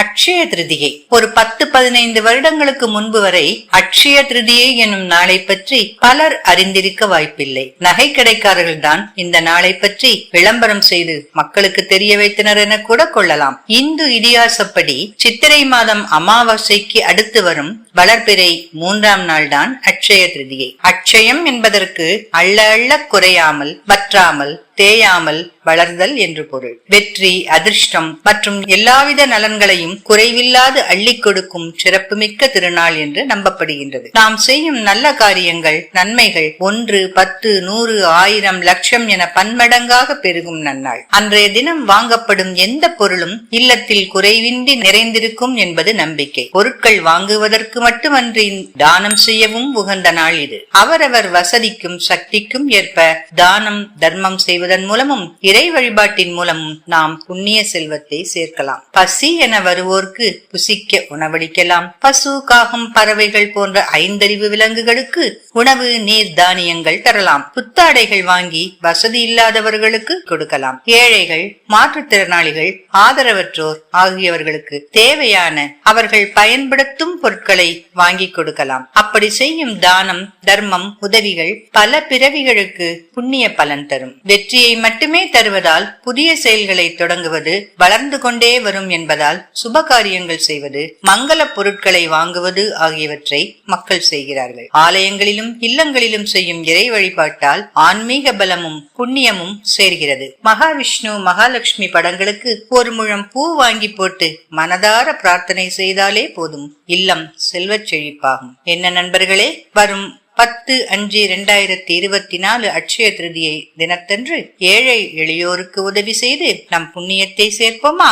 அக்ஷய திருதிகை ஒரு பத்து பதினைந்து வருடங்களுக்கு முன்பு வரை அக்ஷய திருதியை என்னும் நாளை பற்றி பலர் அறிந்திருக்க வாய்ப்பில்லை. நகை கடைக்காரர்கள் தான் இந்த நாளை பற்றி விளம்பரம் செய்து மக்களுக்கு தெரிய வைத்தனர் என கூட கொள்ளலாம். இந்து இதிகாசப்படி சித்திரை மாதம் அமாவாசைக்கு அடுத்து வரும் வளர்பிறை மூன்றாம் நாள்தான் அக்ஷய திருதியை. அக்ஷயம் என்பதற்கு அள்ள அள்ள குறையாமல் வற்றாமல் தேயாமல் வளர்தல் என்று பொருள். வெற்றி அதிர்ஷ்டம் மற்றும் எல்லாவித நலன்களையும் குறைவில்லாது அள்ளிக் கொடுக்கும் சிறப்புமிக்க திருநாள் என்று நம்பப்படுகின்றது. நாம் செய்யும் நல்ல காரியங்கள் நன்மைகள் ஒன்று பத்து நூறு ஆயிரம் லட்சம் என பன்மடங்காக பெருகும் நன்னாள். அன்றைய தினம் வாங்கப்படும் எந்த பொருளும் இல்லத்தில் குறைவின்றி நிறைந்திருக்கும் என்பது நம்பிக்கை. பொருட்கள் வாங்குவதற்கு மட்டுமன்றி தானம் செய்யவும் உகந்த நாள் இது. அவரவர் வசதிக்கும் சக்திக்கும் ஏற்ப தானம் தர்மம் செய்வதன் மூலமும் இறை வழிபாட்டின் மூலம் நாம் புண்ணிய செல்வத்தை சேர்க்கலாம். பசி என வருவோர்க்கு புசிக்க உணவளிக்கலாம். பசு காகம் பறவைகள் போன்ற ஐந்தறிவு விலங்குகளுக்கு உணவு நீர் தானியங்கள் தரலாம். புத்தாடைகள் வாங்கி வசதி இல்லாதவர்களுக்கு கொடுக்கலாம். ஏழைகள் மாற்றுத்திறனாளிகள் ஆதரவற்றோர் ஆகியவர்களுக்கு தேவையான அவர்கள் பயன்படுத்தும் பொருட்களை வாங்கி கொடுக்கலாம். அப்படி செய்யும் தானம் தர்மம் உதவிகள் பல பிறவிகளுக்கு புண்ணிய பலன் தரும். வெற்றியை மட்டுமே தருவதால் புதிய செயல்களை தொடங்குவது வளர்ந்து கொண்டே வரும் என்பதால் சுப காரியங்கள் செய்வது மங்கள பொருட்களை வாங்குவது ஆகியவற்றை மக்கள் செய்கிறார்கள். ஆலயங்களிலும் இல்லங்களிலும் செய்யும் இறை வழிபாட்டால் ஆன்மீக பலமும் புண்ணியமும் சேர்கிறது. மகாவிஷ்ணு மகாலட்சுமி படங்களுக்கு ஒரு முழம் பூ வாங்கி போட்டு மனதார பிரார்த்தனை செய்தாலே போதும். இல்லம் செல்வச் செழிப்பாகும். என்ன நண்பர்களே வரும் பத்து அஞ்சு இரண்டாயிரத்தி இருபத்தி நாலு அட்சய திருதியை தினத்தன்று ஏழை எளியோருக்கு உதவி செய்து நம் புண்ணியத்தை சேர்ப்போமா?